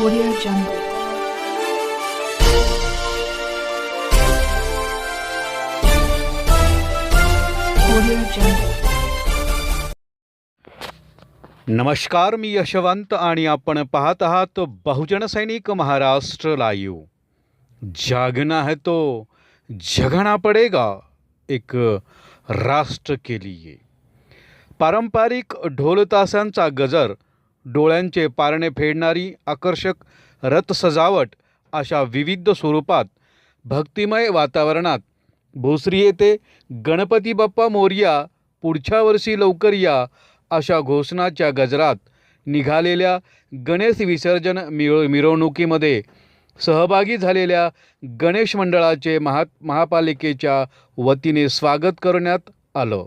Audio Jungle. नमस्कार मी यशवंत आणि आपण पाहत आहात बहुजन सैनिक महाराष्ट्र लाईव्ह. जागना है तो जगना पडेगा एक राष्ट्र के लिए. पारंपरिक ढोलतासांचा गजर डोळ्यांचे पारणे फेडणारी आकर्षक रथ सजावट अशा विविध स्वरूपात भक्तिमय वातावरणात. भोसरी येथे गणपती बाप्पा मोर्या पुढच्या वर्षी लवकर या अशा घोषणाच्या गजरात निघालेल्या गणेश विसर्जन मिळ मिरवणुकीमध्ये सहभागी झालेल्या गणेश मंडळाचे महा महापालिकेच्या वतीने स्वागत करण्यात आलं.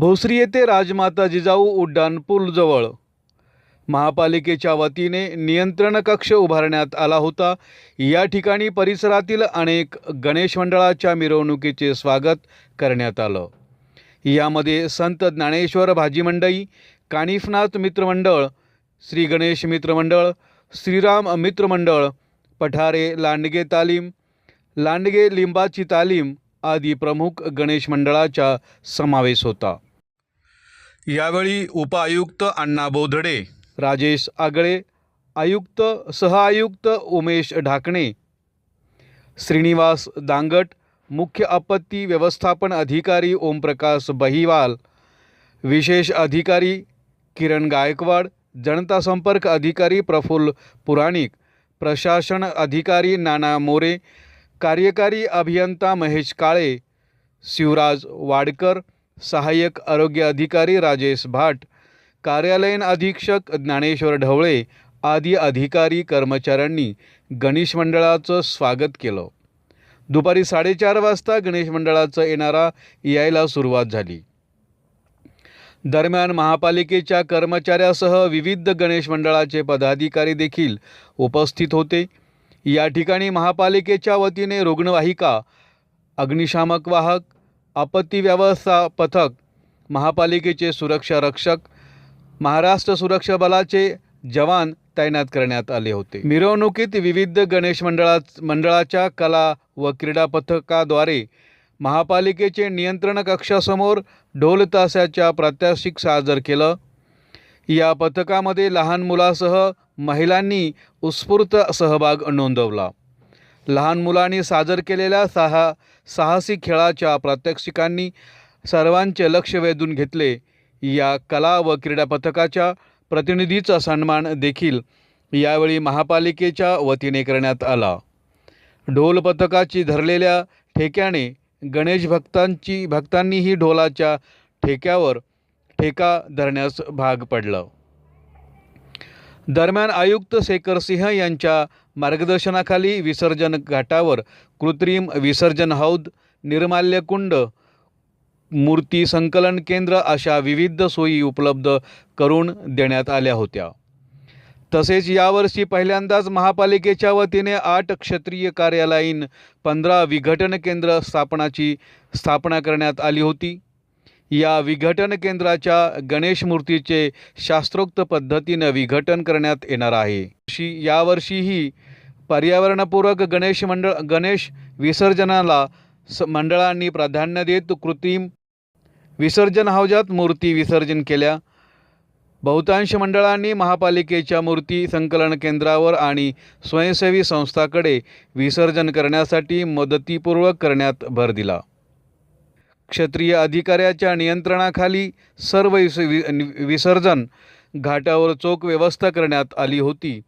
भोसरी येथे राजमाता जिजाऊ उड्डाणपूलजवळ महापालिकेच्या वतीने नियंत्रण कक्ष उभारण्यात आला होता. या ठिकाणी परिसरातील अनेक गणेश मंडळाच्या मिरवणुकीचे स्वागत करण्यात आलं. यामध्ये संत ज्ञानेश्वर भाजी मंडई कानिफनाथ मित्रमंडळ श्री गणेश मित्रमंडळ श्रीराम मित्रमंडळ पठारे लांडगे तालीम लांडगे लिंबाची तालीम आदी प्रमुख गणेश मंडळाचा समावेश होता. यावेळी उपआयुक्त अण्णा बोधडे राजेश आगळे आयुक्त सहआयुक्त उमेश ढाकणे श्रीनिवास दांगट मुख्य आपत्ती व्यवस्थापन अधिकारी ओमप्रकाश बहिवाल विशेष अधिकारी किरण गायकवाड जनता संपर्क अधिकारी प्रफुल्ल पुराणिक प्रशासन अधिकारी नाना मोरे कार्यकारी अभियंता महेश काळे शिवराज वाडकर सहाय्यक आरोग्य अधिकारी राजेश भाट कार्यालयीन अधीक्षक ज्ञानेश्वर ढवळे आदी अधिकारी कर्मचाऱ्यांनी गणेश मंडळाचं स्वागत केलं. दुपारी साडेचार वाजता गणेश मंडळाचं येणारा यायला सुरुवात झाली. दरम्यान महापालिकेच्या कर्मचाऱ्यासह विविध गणेश मंडळाचे पदाधिकारी देखील उपस्थित होते. या ठिकाणी महापालिकेच्या वतीने रुग्णवाहिका अग्निशामक वाहक आपत्ती व्यवस्था पथक महापालिकेचे सुरक्षा रक्षक महाराष्ट्र सुरक्षा बलाचे जवान तैनात करण्यात आले होते. मिरवणुकीत विविध गणेश मंडळा मंडळाच्या कला व क्रीडा पथकाद्वारे महापालिकेचे नियंत्रण कक्षासमोर ढोल ताशाच्या प्रात्यक्षिक सादर केलं. या पथकामध्ये लहान मुलासह महिलांनी उत्स्फूर्त सहभाग नोंदवला. लहान मुलांनी सादर केलेल्या सहा साहसी खेळाच्या प्रात्यक्षिकांनी सर्वांचे लक्ष वेधून घेतले. या कला व क्रीडा पथकाच्या प्रतिनिधीचा सन्मान देखील यावेळी महापालिकेच्या वतीने करण्यात आला. ढोल पथकाची धरलेल्या ठेक्याने गणेश भक्तांची भक्तांनीही ढोलाच्या ठेक्यावर ठेका धरण्यास भाग पडलं. दरम्यान आयुक्त शेखर सिंह यांच्या मार्गदर्शनाखाली विसर्जन घाटावर कृत्रिम विसर्जन हौद निर्माल्यकुंड मूर्ती संकलन केंद्र अशा विविध सोयी उपलब्ध करून देण्यात आल्या होत्या. तसेच यावर्षी पहिल्यांदाच महापालिकेच्या वतीने आठ क्षेत्रीय कार्यालयीन पंधरा विघटन केंद्र स्थापनाची स्थापना करण्यात आली होती. या विघटन केंद्राच्या गणेश मूर्तीचे शास्त्रोक्त पद्धतीनं विघटन करण्यात येणार आहे. शी यावर्षीही पर्यावरणपूरक गणेश मंडळ गणेश विसर्जनाला स मंडळांनी प्राधान्य देत कृत्रिम विसर्जन हौजात मूर्ती विसर्जन केल्या. बहुतांश मंडळांनी महापालिकेच्या मूर्ती संकलन केंद्रावर आणि स्वयंसेवी संस्थाकडे विसर्जन करण्यासाठी मदतीपूर्वक करण्यात भर दिला. क्षेत्रीय अधिकाऱ्याच्या नियंत्रणाखाली सर्व विस वि- विसर्जन घाटावर चोख व्यवस्था करण्यात आली होती.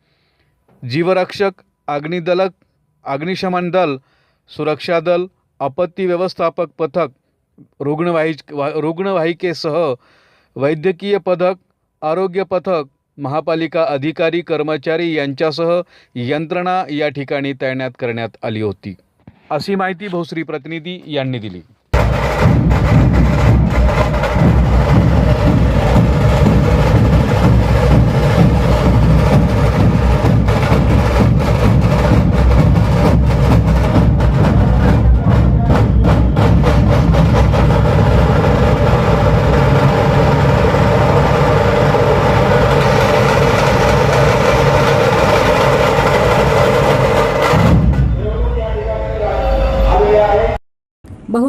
जीवरक्षक अग्निदलक अग्निशमन दल सुरक्षा दल आपत्ती व्यवस्थापक पथक रुग्णवाहि वा- रुग्णवाहिकेसह वैद्यकीय पथक आरोग्य पथक महापालिका अधिकारी कर्मचारी यांच्यासह यंत्रणा या ठिकाणी तैनात करण्यात आली होती. अशी माहिती भोसरी प्रतिनिधी यांनी दिली.